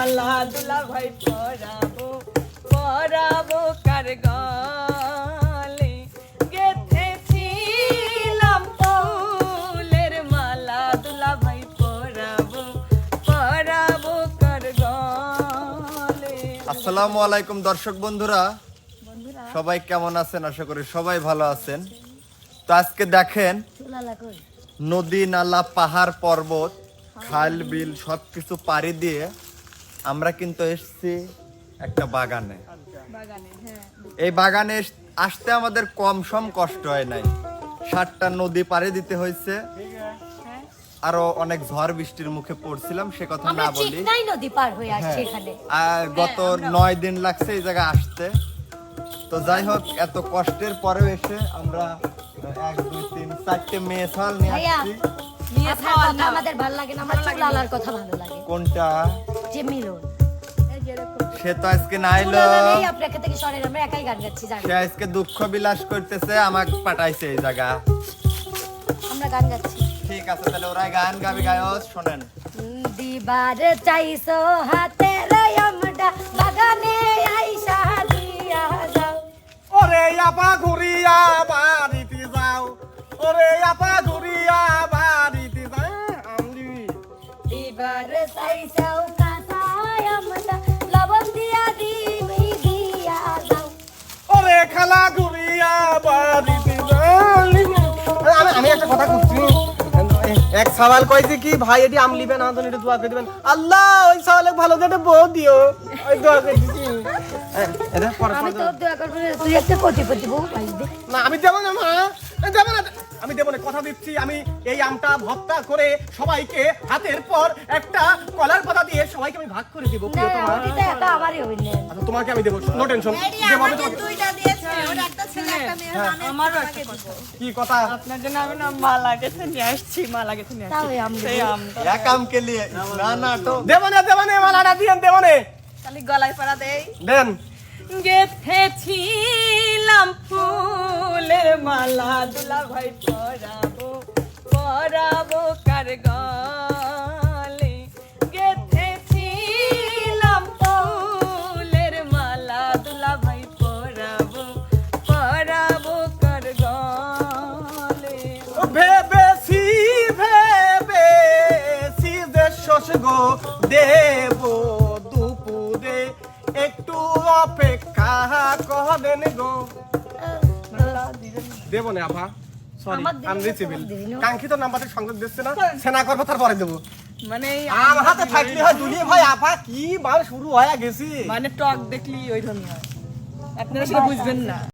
মালা দুলা ভাই পরাবো পরাবো কার গলে। গেথেছিলাম ফুলের মালা দুলা ভাই পরাবো পরাবো কার গলে। আসসালামু আলাইকুম দর্শক বন্ধুরা। সবাই কেমন আছেন? আশা করি সবাই ভালো আছেন। তো আজকে দেখেন নদী নালা পাহাড় পর্বত খাল বিল সবকিছু পাড়ি দিয়ে আমরা কিন্তু এসছি একটা বাগানে। বাগানে হ্যাঁ। এই বাগানে আসতে আমাদের কম সম কষ্ট হয় নাই। সাতটা নদী পাড়ি দিতে হয়েছে। হ্যাঁ। আরও অনেক ঝড় বৃষ্টির মুখে পড়ছিলাম সে কথা না বলি। নদী পার হয়ে আসছি। এখানে। আর গত নয় দিন লাগছে এই জায়গায় আসতে। তো যাই হোক এত কষ্টের পরেও এসে আমরা এক দুই তিন চারটে মেয়ে ছাল নিয়ে আসছি। নিয়ে আপনার খাওয়ার কথা না। আমাদের ভালো লাগে না আমরা চুল আলার কথা ভালো লাগে। কোনটা? যে মিলন। সে তো আজকে না এলো। আপনাকে থেকে সরেন আমরা একাই গান গাচ্ছি সে আজকে দুঃখ বিলাস করতেছে আমাকে পাঠাইছে এই জায়গা। আমরা গান গাচ্ছি। ঠিক আছে তাহলে ওরা গান গাবি গায়স শোনেন। দিবার চাইছো হাতে আমরা বাগানে আইসা দিয়া যাও। ওরে আপা ঘুরিয়া আমি আমি একটা কথা করছি। এক সওয়াল কইছে কি ভাই এটি আম লিবেন দোয়া করে দিবেন। আল্লাহ ওই সওয়ালে ভালো করে বউ দিও। ওই দোয়া করে দিছি। আমি পরে দোয়া করব তুই একটা কোটিপতি বউ পাইবি না আমি দেবো না মা। দেবো না আমি দেবো না কথা দিচ্ছি। আমি এই আমটা ভর্তা করে সবাইকে হাতের পর একটা কলার পাতা দিয়ে সবাইকে আমি ভাগ করে দেবো আচ্ছা তোমাকে আমি দেবো নো টেনশন। কি কথা? আপনার জন্য আমি না মালা গেছে নিয়ে আসছি মালা গেছে নিয়ে তাও আসছি এই আম সেই দেবো। আমটা। এক কাম কে লিয়ে না না তো দেবো না দেবো না মালাটা দিয়েন দেবো না খালি গলায় পরা দেই। দেন। গেথেছিলাম ফুলের মালা দুলা ভাই পরাবো পরাবো কার গলে। যে গো দেব দুপুরে। একটু অপেক্ষা করেন গো। দেবো না আপা। Sorry unreachable. কাঙ্ক্ষিত নাম্বারে সংযোগ দিচ্ছে না সেনা করব তারপরে দেবো। মানে আম হাতে থাকলে হয় দুলিয়ে ভাই আপা কি শুরু হয়ে গেছি। মানে টক দেখলি ওই ধরনের। আপনারা সেটা বুঝবেন না।